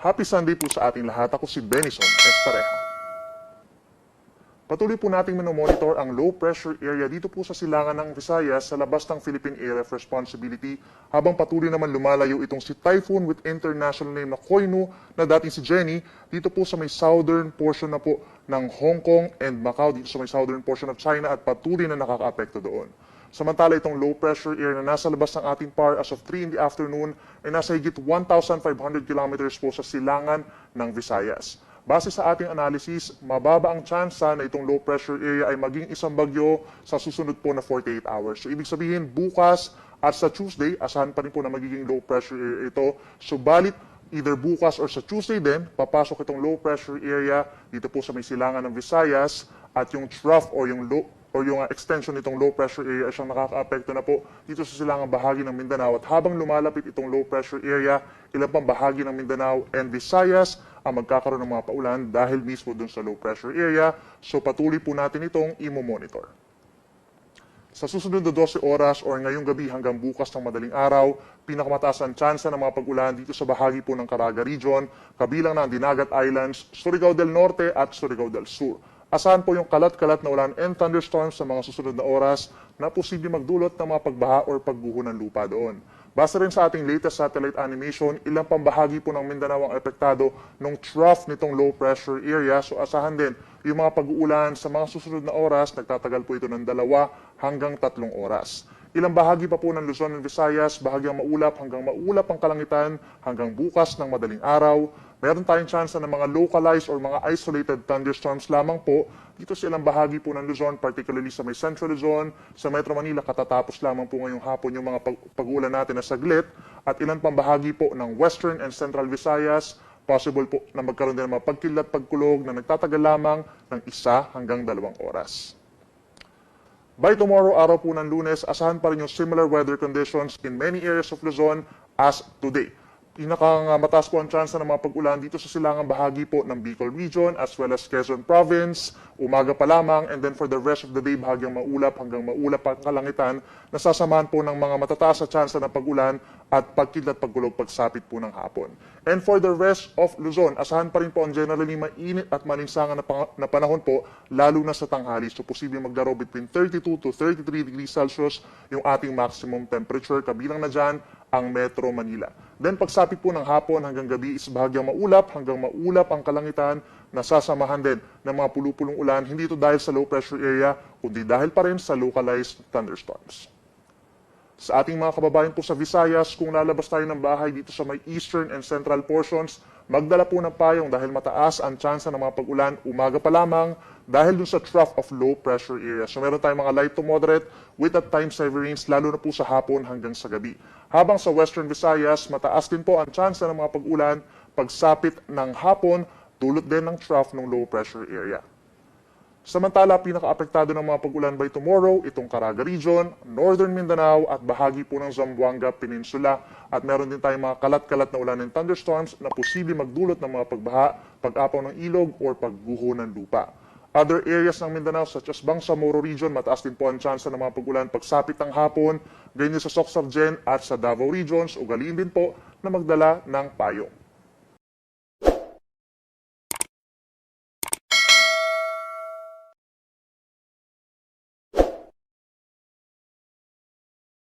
Happy Sunday po sa ating lahat. Ako si Benison Estareja. Patuloy po nating minomonitor ang low pressure area dito po sa silangan ng Visayas sa labas ng Philippine Area of Responsibility habang patuloy naman lumalayo itong si typhoon with international name na Koinu na dating si Jenny dito po sa may southern portion na po ng Hong Kong and Macau dito sa may southern portion of China at patuloy na nakakaapekto doon. Samantala itong low pressure area na nasa labas ng ating PAR as of 3 in the afternoon ay nasa higit 1,500 kilometers po sa silangan ng Visayas. Base sa ating analysis, mababa ang tsansa na itong low pressure area ay maging isang bagyo sa susunod po na 48 hours. So ibig sabihin, bukas at sa Tuesday, asahan pa rin po na magiging low pressure area ito. Subalit, either bukas or sa Tuesday din, papasok itong low pressure area dito po sa may silangan ng Visayas at yung trough or yung low or yung uh, extension nitong low pressure area ay siyang nakakaapekto na po dito sa silangang bahagi ng Mindanao. At habang lumalapit itong low pressure area, ilang pang bahagi ng Mindanao and Visayas ang magkakaroon ng mga paulan dahil mismo dun sa low pressure area. So patuloy po natin itong imo-monitor. Sa susunod na 12 oras or ngayong gabi hanggang bukas ng madaling araw, pinakamataas ang tsansa ng mga pag-ulan dito sa bahagi po ng Caraga Region, kabilang ng Dinagat Islands, Surigao del Norte at Surigao del Sur. Asahan po yung kalat-kalat na ulan and thunderstorms sa mga susunod na oras na posible magdulot ng mga pagbaha or pagguho ng lupa doon. Base rin sa ating latest satellite animation, ilang pambahagi po ng Mindanao ang epektado ng trough nitong low pressure area. So asahan din yung mga pag-uulan sa mga susunod na oras, nagtatagal po ito ng dalawa hanggang tatlong oras. Ilang bahagi pa po ng Luzon and Visayas, bahagyang maulap hanggang maulap ang kalangitan hanggang bukas ng madaling araw. Meron tayong chance ng mga localized or mga isolated thunderstorms lamang po dito sa ilang bahagi po ng Luzon, particularly sa may Central Luzon, sa Metro Manila, katatapos lamang po ngayong hapon yung mga pag- pag-uulan natin na saglit, at ilan pang bahagi po ng Western and Central Visayas, possible po na magkaroon din ng mga pagkilat, pagkulog na nagtatagal lamang ng isa hanggang dalawang oras. By tomorrow, araw po ng lunes, asahan pa rin yung similar weather conditions in many areas of Luzon as today. Pinakang uh, mataas po ang chance ng mga pag-ulan dito sa silangang bahagi po ng Bicol Region as well as Quezon Province, umaga pa lamang, and then for the rest of the day, bahagyang maulap hanggang maulap ang kalangitan, nasasamahan po ng mga matataas na chance ng pag-ulan at pagkilat pagkulog pagsapit po ng hapon. And for the rest of Luzon, asahan pa rin po ang generally mainit at malinsangan na, na panahon po, lalo na sa tanghali. So posibleng maglaro between 32 to 33 degrees Celsius yung ating maximum temperature. Kabilang na dyan ang Metro Manila. Then pagsapit po ng hapon hanggang gabi is bahagyang maulap hanggang maulap ang kalangitan nasasamahan din ng mga pulupulong ulan, hindi ito dahil sa low pressure area, kundi dahil pa rin sa localized thunderstorms. Sa ating mga kababayan po sa Visayas, kung lalabas tayo ng bahay dito sa may eastern and central portions, magdala po ng payong dahil mataas ang tsansa ng mga pag-ulan umaga pa lamang dahil dun sa trough of low pressure area. So meron tayong mga light to moderate with at times heavy rains lalo na po sa hapon hanggang sa gabi. Habang sa western Visayas, mataas din po ang tsansa ng mga pag-ulan pagsapit ng hapon dulot din ng trough ng low pressure area. Samantala, pinaka-apektado ng mga pag-ulan by tomorrow, itong Caraga Region, Northern Mindanao at bahagi po ng Zamboanga Peninsula. At meron din tayong mga kalat-kalat na ulan and thunderstorms na posible magdulot ng mga pagbaha, pag-apaw ng ilog or pagguho ng lupa. Other areas ng Mindanao such as Bangsamoro Region, mataas din po ang tsansa ng mga pag-ulan pagsapit ng hapon, ganyan sa Soxargen at sa Davao Regions, ugaliin din po na magdala ng payong.